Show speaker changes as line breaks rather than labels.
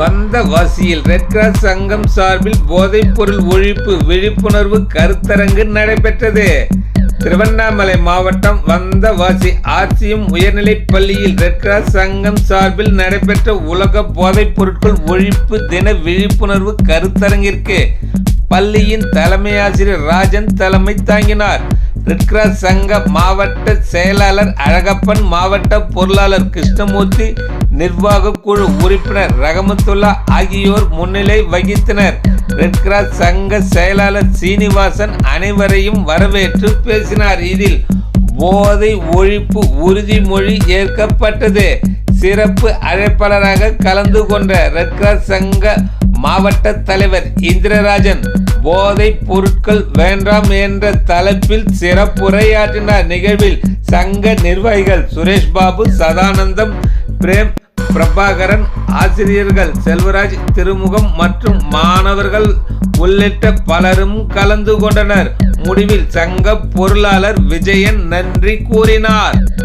வந்தவாசியில் red cross சங்கம் சார்பில் போதைப் பொருள் ஒழிப்பு விழிப்புணர்வு கருத்தரங்கு நடைபெற்றது. திருவண்ணாமலை மாவட்டம் வந்தவாசி ஆர்சிஎம் உயர்நிலைப் பள்ளியில் ரெட் கிராஸ் சங்கம் சார்பில் நடைபெற்ற உலக போதைப் பொருட்கள் ஒழிப்பு தின விழிப்புணர்வு கருத்தரங்கிற்கு பள்ளியின் தலைமை ஆசிரியர் ராஜன் தலைமை தாங்கினார். ரெட் கிராஸ் சங்க மாவட்ட செயலாளர் அழகப்பன் மாவட்ட பொருளாளர் கிருஷ்ணமூர்த்தி நிர்வாக குழு உறுப்பினர் ரகமத்துல்லா ஆகியோர் முன்னிலை வகித்தனர். ரெட் கிராஸ் சங்க செயலாளர் சீனிவாசன் அனைவரையும் வரவேற்று பேசினார். இதில் போதை ஒழிப்பு உறுதிமொழி ஏற்கப்பட்டது. சிறப்பு அழைப்பாளராக கலந்து கொண்ட ரெட் கிராஸ் சங்க மாவட்ட தலைவர் இந்திரராஜன் போதைப் பொருட்கள் வேண்டாம் என்ற தலைப்பில் சிறப்புரையாற்றினார். நிகழ்வில் சங்க நிர்வாகிகள் சுரேஷ் பாபு சதானந்தம் பிரேம் பிரபாகரன் ஆசிரியர்கள் செல்வராஜ் திருமுகம் மற்றும் மாணவர்கள் உள்ளிட்ட பலரும் கலந்து கொண்டனர். முடிவில் சங்க பொருளாளர் விஜயன் நன்றி கூறினார்.